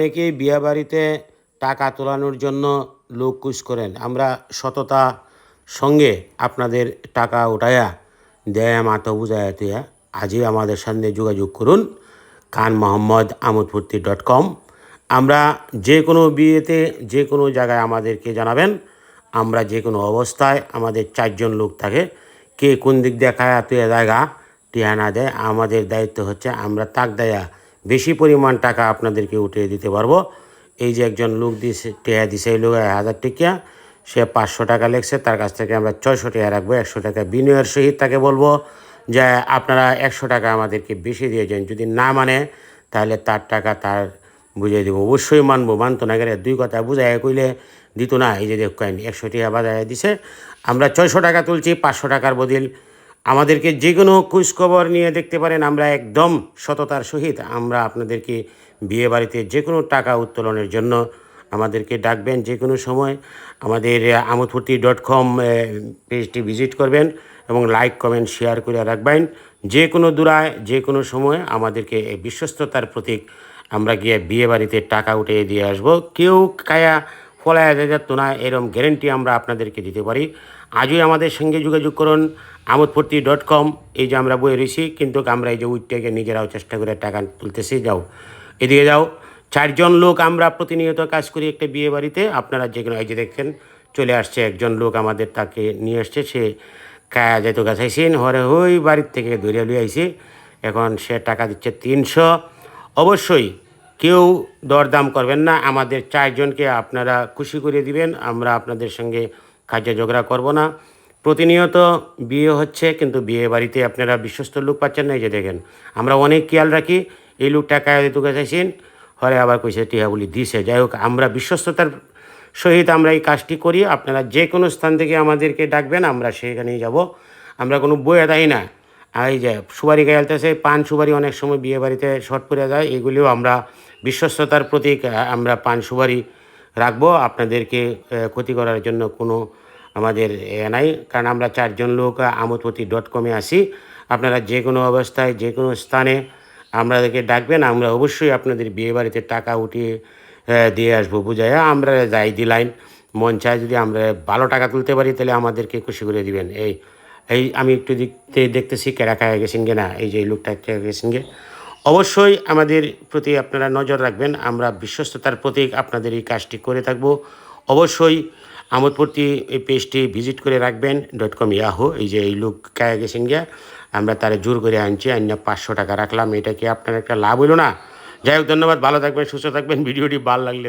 অনেকেই বিয়ে বাড়িতে টাকা তোলানোর জন্য লোক কুশ করেন। আমরা সততা সঙ্গে আপনাদের টাকা উঠায়া দেয়া মাতো বুঝায়া তুয়া আজই আমাদের সাথে যোগাযোগ করুন, খান মোহাম্মদ আমোদফুর্তি ডট কম। আমরা যে কোনো বিয়েতে, যে কোনো জায়গায় আমাদেরকে জানাবেন। আমরা যে কোনো অবস্থায় আমাদের চারজন লোক থাকে। কে কোন দিক দেখায় খায়া তুই জায়গা টিয়া না দেয়। আমাদের দায়িত্ব হচ্ছে আমরা তাক দেয়া বেশি পরিমাণ টাকা আপনাদেরকে উঠিয়ে দিতে পারব। এই যে একজন লোক দিছে, টিয়া দিছে, এই লোক হাজার টিকিয়া সে পাঁচশো টাকা লেগছে তার কাছ থেকে আমরা ছয়শো টাকা রাখব, একশো টাকা বিনিয়োগের সহিত তাকে বলব যে আপনারা একশো টাকা আমাদেরকে বেশি দিয়ে যান, যদি না মানে তাহলে তার টাকা তার বুঝিয়ে দেবো। অবশ্যই মানবো, মানতো না গেলে দুই কথা বুঝাই কইলে দিত না। এই যে দেখ কয়েন একশো টাকা বাজায় দিছে, আমরা ছয়শো টাকা তুলছি, পাঁচশো টাকার বদল আমাদেরকে যে কোনো খোঁজখবর নিয়ে দেখতে পারেন, আমরা একদম সততার সহিত আমরা আপনাদেরকে বিয়ে বাড়িতে যে কোনো টাকা উত্তোলনের জন্য আমাদেরকে ডাকবেন যে কোনো সময়। আমাদের আমোদফুর্তি ডট কম পেজটি ভিজিট করবেন এবং লাইক, কমেন্ট, শেয়ার করে রাখবেন। যে কোনো দূরায় যে কোনো সময় আমাদেরকে এই বিশ্বস্ততার প্রতীক আমরা গিয়ে বিয়ে বাড়িতে টাকা উঠিয়ে দিয়ে আসব। কেউ কায়া ফলায় যেত না এরম গ্যারেন্টি আমরা আপনাদেরকে দিতে পারি। আজই আমাদের সঙ্গে যোগাযোগ করুন আমোদফুর্তি ডট কম এই যে আমরা বই রয়েছি, কিন্তু আমরা এই যে উইটটাকে নিজেরাও চেষ্টা করে টাকা তুলতেছি। যাও, এদিকে যাও। চারজন লোক আমরা প্রতিনিয়ত কাজ করি একটা বিয়ে বাড়িতে। আপনারা যে কোনো এই যে দেখছেন চলে আসছে একজন লোক আমাদের তাকে নিয়ে আসছে। সে কায়া যেত গাছাইছেন হরে হই বাড়ির থেকে ধরে লুই এখন সে টাকা দিচ্ছে তিনশো। অবশ্যই কেউ দরদাম করবেন না। আমাদের চারজনকে আপনারা খুশি করে দিবেন। আমরা আপনাদের সঙ্গে কাজে ঝগড়া করব না। প্রতিনিয়ত বিয়ে হচ্ছে, কিন্তু বিয়ে বাড়িতে আপনারা বিশ্বস্ত লোক পাচ্ছেন না। এই যে দেখেন, আমরা অনেক খেয়াল রাখি, এই লোক টাকা দিতে চাইছেন হরে আবার কইছে বলি দিছে। যাই হোক, আমরা বিশ্বস্ততার সহিত আমরা এই কাজটি করি। আপনারা যে কোনো স্থান থেকে আমাদেরকে ডাকবেন, আমরা সেখানেই যাব। আমরা কোনো বইয়ে দেয় না। এই যে সুপারি গাইলতেছে পান সুপারি অনেক সময় বিয়ে বাড়িতে শর্ট পড়ে যায়, এগুলিও আমরা বিশ্বস্ততার প্রতীক আমরা পান সুপারি রাখব। আপনাদেরকে ক্ষতি করার জন্য কোনো আমাদের এ নাই। কারণ আমরা চারজন লোক আমোদপতি ডট কমে আসি আপনারা যে কোনো অবস্থায়, যে কোনো স্থানে আমাদেরকে ডাকবেন। আমরা অবশ্যই আপনাদের বিয়ে বাড়িতে টাকা উঠিয়ে দিয়ে আসব বুঝাই আমরা যাই দিলাইন মন চায় যদি আমরা ভালো টাকা তুলতে পারি, তাহলে আমাদেরকে খুশি করে দিবেন। এই এই আমি একটু দেখতে, দেখতেছি খায় গেছেন গে না এই যে লোকটা গেছেন গে। অবশ্যই আমাদের প্রতি আপনারা নজর রাখবেন, আমরা বিশ্বস্ততার প্রতীক আপনাদের এই কাজটি করে থাকব। অবশ্যই আমোদপূর্তি এই পেজটি ভিজিট করে রাখবেন ডট কম ইয়াহো এই যে এই লোক কায়া গেছেন গিয়া আমরা তারা জোর করে আনছি আন্য পাঁচশো টাকা রাখলাম, এটা কি আপনার একটা লাভ হইল না? যাই হোক, ধন্যবাদ, ভালো থাকবেন, সুস্থ থাকবেন, ভিডিওটি ভালো লাগলে